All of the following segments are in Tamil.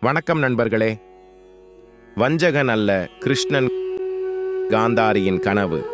வணக்கம் நண்பர்களே. வஞ்சகன் அல்ல கிருஷ்ணன் காந்தாரியின் கனவு.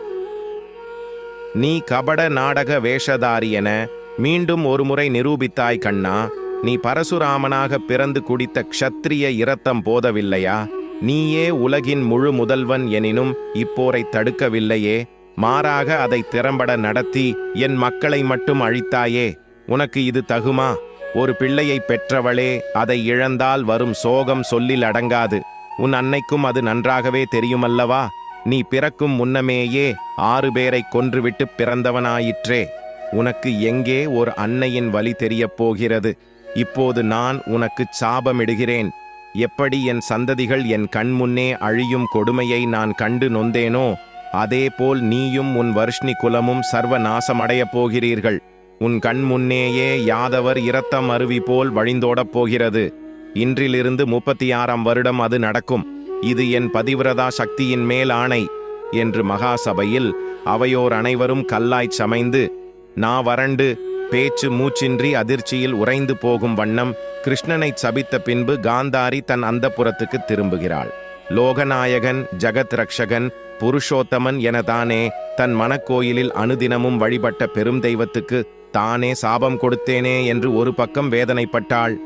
நீ கபட நாடக வேஷதாரி என மீண்டும் ஒருமுறை நிரூபித்தாய் கண்ணா நீ பரசுராமனாக பிறந்து குடித்த க்ஷத்திரிய இரத்தம் போதவில்லையா? நீயே உலகின் முழு முதல்வன் எனினும் இப்போரை தடுக்கவில்லையே? மாறாக அதை திறம்பட நடத்தி என் மக்களை மட்டும் அழித்தாயே? உனக்கு இது தகுமா? ஒரு பிள்ளையை பெற்றவளே அதை இழந்தால் வரும் சோகம் சொல்லில் அடங்காது. உன் அன்னைக்கும் அது நன்றாகவே தெரியுமல்லவா? நீ பிறக்கும் முன்னமேயே ஆறு பேரை கொன்றுவிட்டு பிறந்தவனாயிற்றே. உனக்கு எங்கே ஒரு அன்னையின் வழி தெரியப் போகிறது? இப்போது நான் உனக்கு சாபமிடுகிறேன். எப்படி என் சந்ததிகள் என் கண்முன்னே அழியும் கொடுமையை நான் கண்டு நொந்தேனோ அதேபோல் நீயும் உன் வர்ஷ்ணி குலமும் சர்வ நாசமடையப் போகிறீர்கள். உன் கண் முன்னேயே யாதவர் இரத்தம் அருவி போல் வழிந்தோடப் போகிறது. இன்றிலிருந்து முப்பத்தி ஆறாம் வருடம் அது நடக்கும். இது என் பதிவிரதா சக்தியின் மேல் ஆணை என்று மகாசபையில் அவையோர் அனைவரும் கல்லாய்ச் சமைந்து நா வறண்டு பேச்சு மூச்சின்றி அதிர்ச்சியில் உறைந்து போகும் வண்ணம் கிருஷ்ணனைச் சபித்த பின்பு காந்தாரி தன் அந்தப்புறத்துக்கு திரும்புகிறாள். லோகநாயகன் ஜகத் ரக்ஷகன் புருஷோத்தமன் எனதானே தன் மனக்கோயிலில் அனுதினமும் வழிபட்ட பெரும் தெய்வத்துக்கு தானே சாபம் கொடுத்தேனே என்று ஒரு பக்கம் வேதனைப்பட்டாள்.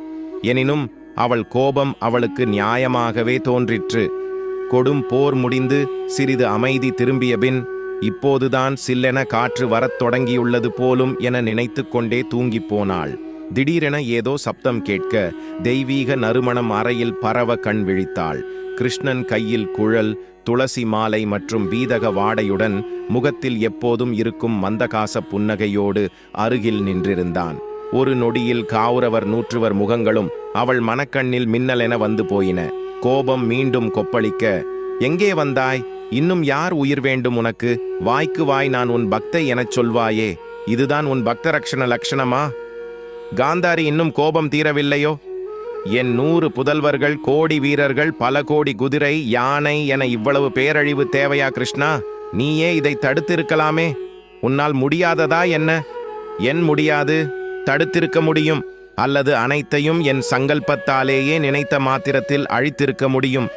எனினும் அவள் கோபம் அவளுக்கு நியாயமாகவே தோன்றிற்று. கொடும் போர் முடிந்து சிறிது அமைதி திரும்பியபின் இப்போதுதான் சில்லென காற்று வரத் தொடங்கியுள்ளது போலும் என நினைத்து கொண்டே தூங்கிப் போனாள். திடீரென ஏதோ சப்தம் கேட்க தெய்வீக நறுமணம் அறையில் பரவ கண் விழித்தாள். கிருஷ்ணன் கையில் குழல் துளசி மாலை மற்றும் பீதக வாடையுடன் முகத்தில் எப்போதும் இருக்கும் மந்தகாச புன்னகையோடு அருகில் நின்றிருந்தான். ஒரு நொடியில் காவுரவர் நூற்றுவர் முகங்களும் அவள் மனக்கண்ணில் மின்னலென வந்து போயின. கோபம் மீண்டும் கொப்பளிக்க எங்கே வந்தாய்? இன்னும் யார் உயிர் வேண்டும் உனக்கு? வாய்க்கு வாய் நான் உன் பக்தை எனச் சொல்வாயே. இதுதான் உன் பக்த ரக்ஷண லக்ஷணமா? காந்தாரி இன்னும் கோபம் தீரவில்லையோ? என் நூறு புதல்வர்கள் கோடி வீரர்கள் பல கோடி குதிரை யானை என இவ்வளவு பேரழிவு தேவையா கிருஷ்ணா? நீயே இதை தடுத்திருக்கலாமே. உன்னால் முடியாததா என்ன? என் முடியாது தடுத்திருக்க முடியும் அல்லது அனைத்தையும் என் சங்கல்பத்தாலேயே நினைத்த மாத்திரத்தில் அழித்திருக்க முடியும்.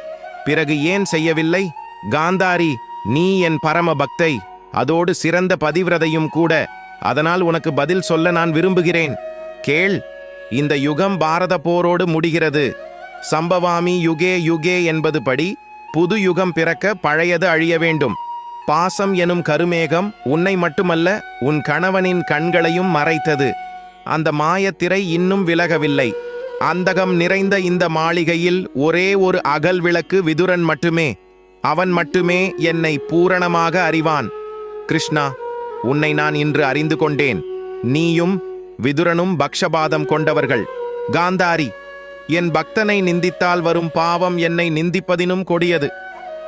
பிறகு ஏன் செய்யவில்லை? காந்தாரி நீ என் பரம பக்தை. அதோடு சிறந்த பதிவிரதையும் கூட. அதனால் உனக்கு பதில் சொல்ல நான் விரும்புகிறேன். கேள் இந்த யுகம் பாரத போரோடு முடிகிறது. சம்பவாமி யுகே யுகே என்பது படி புது யுகம் பிறக்க பழையது அழிய வேண்டும். பாசம் எனும் கருமேகம் உன்னை மட்டுமல்ல உன் கணவனின் கண்களையும் மறைத்தது. அந்த மாயத்திரை இன்னும் விலகவில்லை. அந்தகம் நிறைந்த இந்த மாளிகையில் ஒரே ஒரு அகல் விளக்கு விதுரன் மட்டுமே. அவன் மட்டுமே என்னை பூரணமாக அறிவான். கிருஷ்ணா உன்னை நான் இன்று அறிந்து கொண்டேன். நீயும் விதுரனும் பக்ஷபாதம் கொண்டவர்கள். காந்தாரி என் பக்தனை நிந்தித்தால் வரும் பாவம் என்னை நிந்திப்பதினும் கொடியது.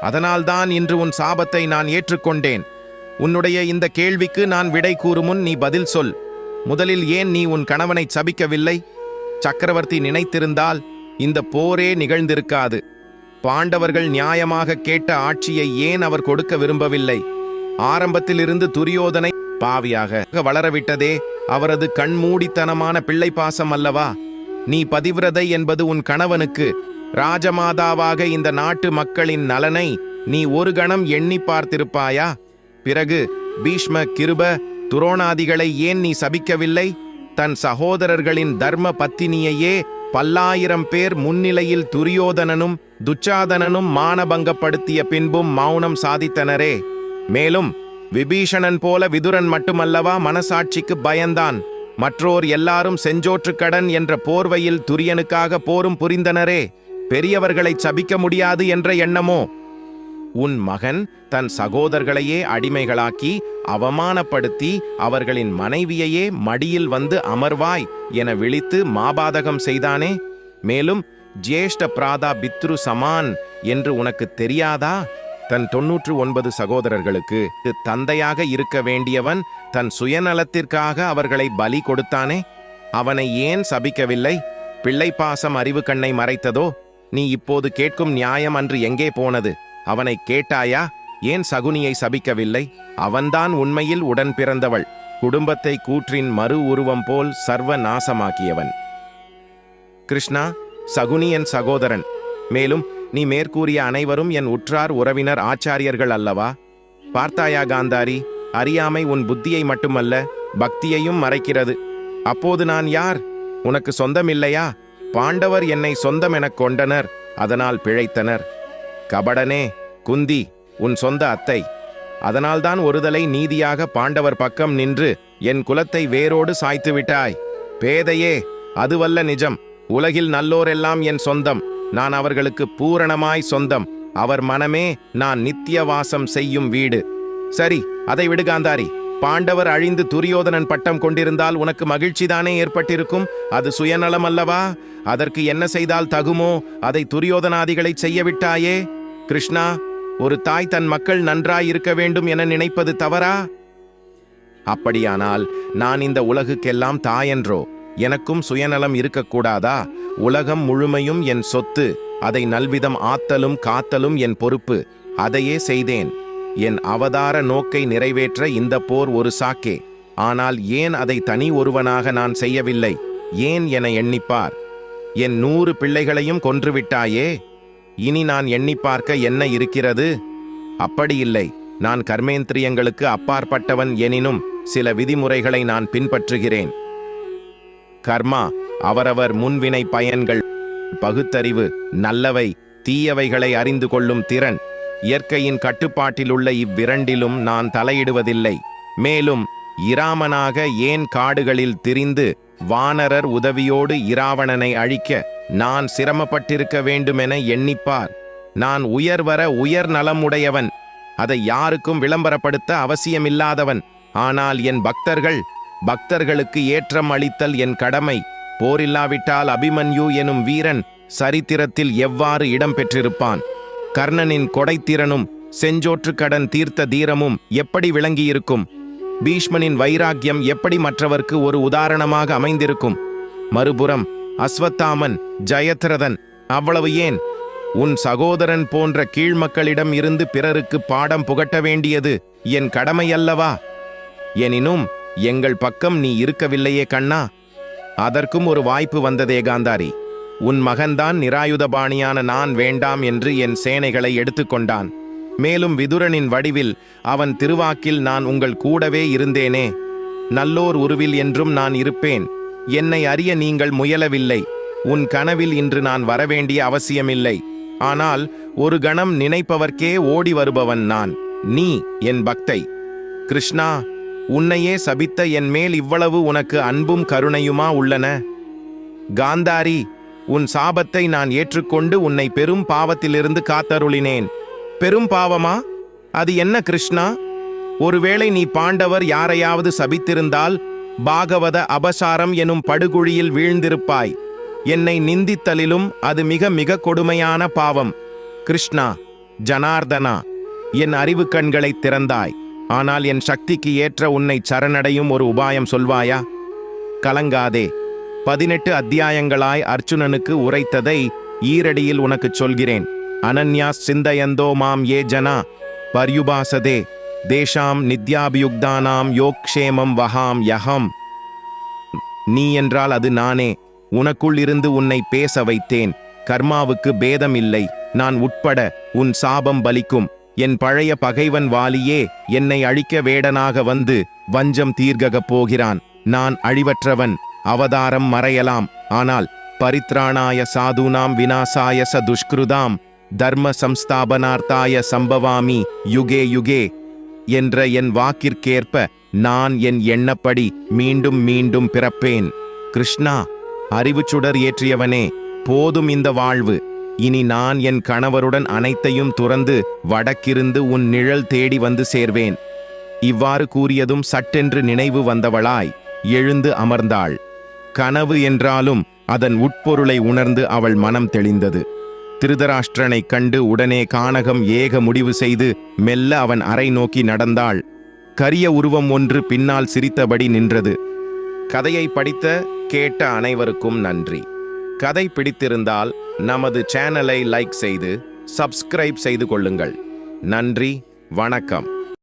அதனால்தான் இன்று உன் சாபத்தை நான் ஏற்றுக்கொண்டேன். உன்னுடைய இந்த கேள்விக்கு நான் விடை கூறுமுன் நீ பதில் சொல். முதலில் ஏன் நீ உன் கணவனை சபிக்கவில்லை? சக்கரவர்த்தி நினைத்திருந்தால் இந்த போரே நிகழ்ந்திருக்காது. பாண்டவர்கள் நியாயமாக கேட்ட ஆட்சியை ஏன் அவர் கொடுக்க விரும்பவில்லை? ஆரம்பத்திலிருந்து துரியோதனை பாவியாக வளரவிட்டதே. அவரது கண்மூடித்தனமான பிள்ளை பாசம் அல்லவா? நீ பதிவிரதை என்பது உன் கணவனுக்கு ராஜமாதாவாக இந்த நாட்டு மக்களின் நலனை நீ ஒரு கணம் எண்ணி பார்த்திருப்பாயா? பிறகு பீஷ்ம கிருப துரோணாதிகளை ஏன் நீ சபிக்கவில்லை? தன் சகோதரர்களின் தர்ம பத்தினியையே பல்லாயிரம் பேர் முன்னிலையில் துரியோதனனும் துச்சாதனனும் மானபங்கப்படுத்திய பின்பும் மௌனம் சாதித்தனரே. மேலும் விபீஷணன் போல விதுரன் மட்டுமல்லவா மனசாட்சிக்கு பயந்தான். மற்றோர் எல்லாரும் செஞ்சோற்றுக்கடன் என்ற போர்வையில் துரியனுக்காக போரும் புரிந்தனரே. பெரியவர்களை சபிக்க முடியாது என்ற எண்ணமோ? உன் மகன் தன் சகோதரர்களையே அடிமைகளாக்கி அவமானப்படுத்தி அவர்களின் மனைவியையே மடியில் வந்து அமர்வாய் என விழித்து மாபாதகம் செய்தானே? மேலும் ஜேஷ்ட பிராதா பித்ரு சமான் என்று உனக்கு தெரியாதா? தன் தொன்னூற்று ஒன்பது சகோதரர்களுக்கு தந்தையாக இருக்க வேண்டியவன் தன் சுயநலத்திற்காக அவர்களை பலி கொடுத்தானே? அவனை ஏன் சபிக்கவில்லை? பிள்ளை பாசம் அறிவு கண்ணை மறைத்ததோ? நீ இப்போது கேட்கும் நியாயம் அன்று எங்கே போனது? அவனை கேட்டாயா? ஏன் சகுனியை சபிக்கவில்லை? அவன்தான் உண்மையில் உடன் பிறந்தவள். குடும்பத்தை கூற்றின் மறு உருவம் போல் சர்வ நாசமாக்கியவன் கிருஷ்ணா சகுனி என் சகோதரன். மேலும் நீ மேற்கூறிய அனைவரும் என் உற்றார் உறவினர் ஆச்சாரியர்கள் அல்லவா? பார்த்தாயா காந்தாரி அறியாமை உன் புத்தியை மட்டுமல்ல பக்தியையும் மறைக்கிறது. அப்போது நான் யார்? உனக்கு சொந்தமில்லையா? பாண்டவர் என்னை சொந்தம் எனக் கொண்டனர் அதனால் பிழைத்தனர். கபடனே குந்தி உன் சொந்த அத்தை. அதனால்தான் ஒருதலை நீதியாக பாண்டவர் பக்கம் நின்று என் குலத்தை வேரோடு சாய்த்து விட்டாய் பேதையே அதுவல்ல நிஜம். உலகில் நல்லோரெல்லாம் என் சொந்தம். நான் அவர்களுக்கு பூரணமாய் சொந்தம். அவர் மனமே நான் நித்திய வாசம் செய்யும் வீடு. சரி அதை விடு காந்தாரி. பாண்டவர் அழிந்து துரியோதனன் பட்டம் கொண்டிருந்தால் உனக்கு மகிழ்ச்சிதானே ஏற்பட்டிருக்கும்? அது சுயநலம் அல்லவா? அதற்கு என்ன செய்தால் தகுமோ? அதை துரியோதனாதிகளை செய்யவிட்டாயே கிருஷ்ணா ஒரு தாய் தன் மக்கள் நன்றாய் இருக்க வேண்டும் என நினைப்பது தவறா? அப்படியானால் நான் இந்த உலகுக்கெல்லாம் தாயென்றோ? எனக்கும் சுயநலம் இருக்கக்கூடாதா? உலகம் முழுமையும் என் சொத்து அதை நல்விதம் ஆத்தலும் காத்தலும் என் பொறுப்பு அதையே செய்தேன். என் அவதார நோக்கை நிறைவேற்ற இந்த போர் ஒரு சாக்கே. ஆனால் ஏன் அதை தனி ஒருவனாக நான் செய்யவில்லை? ஏன் என எண்ணிப்பார்? என் நூறு பிள்ளைகளையும் கொன்றுவிட்டாயே? இனி நான் எண்ணி பார்க்க என்ன இருக்கிறது? அப்படியில்லை. நான் கர்மேந்திரியங்களுக்கு அப்பாற்பட்டவன் எனினும் சில விதிமுறைகளை நான் பின்பற்றுகிறேன். கர்மா அவரவர் முன்வினை பயன்கள் பகுத்தறிவு நல்லவை தீயவைகளை அறிந்து கொள்ளும் திறன். இயற்கையின் கட்டுப்பாட்டிலுள்ள இவ்விரண்டிலும் நான் தலையிடுவதில்லை. மேலும் இராமனாக ஏன் காடுகளில் திரிந்து வானரர் உதவியோடு இராவணனை அழிக்க நான் சிரமப்பட்டிருக்க வேண்டுமென எண்ணிப்பார்? நான் உயர்வர உயர் நலமுடையவன். அதை யாருக்கும் விளம்பரப்படுத்த அவசியமில்லாதவன். ஆனால் என் பக்தர்கள் பக்தர்களுக்கு ஏற்றம் அளித்தல் என் கடமை. போரில்லாவிட்டால் அபிமன்யு எனும் வீரன் சரித்திரத்தில் எவ்வாறு இடம் பெற்றிருப்பான்? கர்ணனின் கொடைத்திறனும் செஞ்சோற்றுக்கடன் தீர்த்த தீரமும் எப்படி விளங்கியிருக்கும்? பீஷ்மனின் வைராக்கியம் எப்படி மற்றவர்க்கு ஒரு உதாரணமாக அமைந்திருக்கும்? மறுபுறம் அஸ்வத்தாமன் ஜெயத்ரதன் அவ்வளவு ஏன்? உன் சகோதரன் போன்ற கீழ்மக்களிடம் இருந்து பிறருக்கு பாடம் புகட்ட வேண்டியது என் கடமையல்லவா? எனினும் எங்கள் பக்கம் நீ இருக்கவில்லையே கண்ணா. அதற்கும் ஒரு வாய்ப்பு வந்ததே காந்தாரி. உன் மகன்தான் நிராயுதபாணியான நான் வேண்டாம் என்று என் சேனைகளை எடுத்துக்கொண்டான். மேலும் விதுரனின் வடிவில் அவன் திருவாக்கில் நான் உங்கள் கூடவே இருந்தேனே. நல்லோர் உருவில் என்றும் நான் இருப்பேன். என்னை அறிய நீங்கள் முயலவில்லை. உன் கனவில் இன்று நான் வரவேண்டிய அவசியமில்லை. ஆனால் ஒரு கணம் நினைப்பவர்க்கே ஓடி வருபவன் நான். நீ என் பக்தை. கிருஷ்ணா உன்னையே சபித்த என் மேல் இவ்வளவு உனக்கு அன்பும் கருணையுமா உள்ளன? காந்தாரி உன் சாபத்தை நான் ஏற்றுக்கொண்டு உன்னை பெரும் பாவத்திலிருந்து காத்தருளினேன். பெரும் பாவமா? அது என்ன கிருஷ்ணா? ஒருவேளை நீ பாண்டவர் யாரையாவது சபித்திருந்தால் பாகவத அபசாரம் எனும் படுகுழியில் வீழ்ந்திருப்பாய். என்னை நிந்தித்தலிலும் அது மிக மிக கொடுமையான பாவம். கிருஷ்ணா ஜனார்தனா என் அறிவு கண்களை திறந்தாய். ஆனால் என் சக்திக்கு ஏற்ற உன்னை சரணடையும் ஒரு உபாயம் சொல்வாயா? கலங்காதே. பதினெட்டு அத்தியாயங்களாய் அர்ச்சுனனுக்கு உரைத்ததை ஈரடியில் உனக்குச் சொல்கிறேன். அனன்யா சிந்தயந்தோ மாம் ஏ ஜனா. பர்யுபாசதே. தேஷாம் நித்யாபியுக்தானாம் யோக்ஷேமம் வஹாம் யஹம். நீ என்றால் அது நானே. உனக்குள் இருந்து உன்னை பேச வைத்தேன். கர்மாவுக்கு பேதம் இல்லை நான் உட்பட உன் சாபம் பலிக்கும். என் பழைய பகைவன் வாலியே என்னை அழிக்க வேடனாக வந்து வஞ்சம் தீர்க்கப் போகிறான். நான் அழிவற்றவன் அவதாரம் மறையலாம். ஆனால் பரித்ராணாய சாதுனாம் விநாசாய ச துஷ்கிருதாம் தர்ம சம்ஸ்தாபனார்த்தாய சம்பவாமி யுகே யுகே என்ற என் வாக்கிற்கேற்ப நான் என் எண்ணப்படி மீண்டும் மீண்டும் பிறப்பேன். கிருஷ்ணா அறிவுச் சுடர் ஏற்றியவனே போதும் இந்த வாழ்வு. இனி நான் என் கணவருடன் அனைத்தையும் துறந்து வடக்கிருந்து உன் நிழல் தேடி வந்து சேர்வேன். இவ்வாறு கூறியதும் சட்டென்று நினைவு வந்தவளாய் எழுந்து அமர்ந்தாள். கனவு என்றாலும் அதன் உட்பொருளை உணர்ந்து அவள் மனம் தெளிந்தது. திருதராஷ்டிரனைக் கண்டு உடனே கானகம் ஏக முடிவு செய்து மெல்ல அவன் அறை நோக்கி நடந்தாள். கரிய உருவம் ஒன்று பின்னால் சிரித்தபடி நின்றது. கதையை படித்த கேட்ட அனைவருக்கும் நன்றி. கதை பிடித்திருந்தால் நமது சேனலை லைக் செய்து சப்ஸ்கிரைப் செய்து கொள்ளுங்கள். நன்றி வணக்கம்.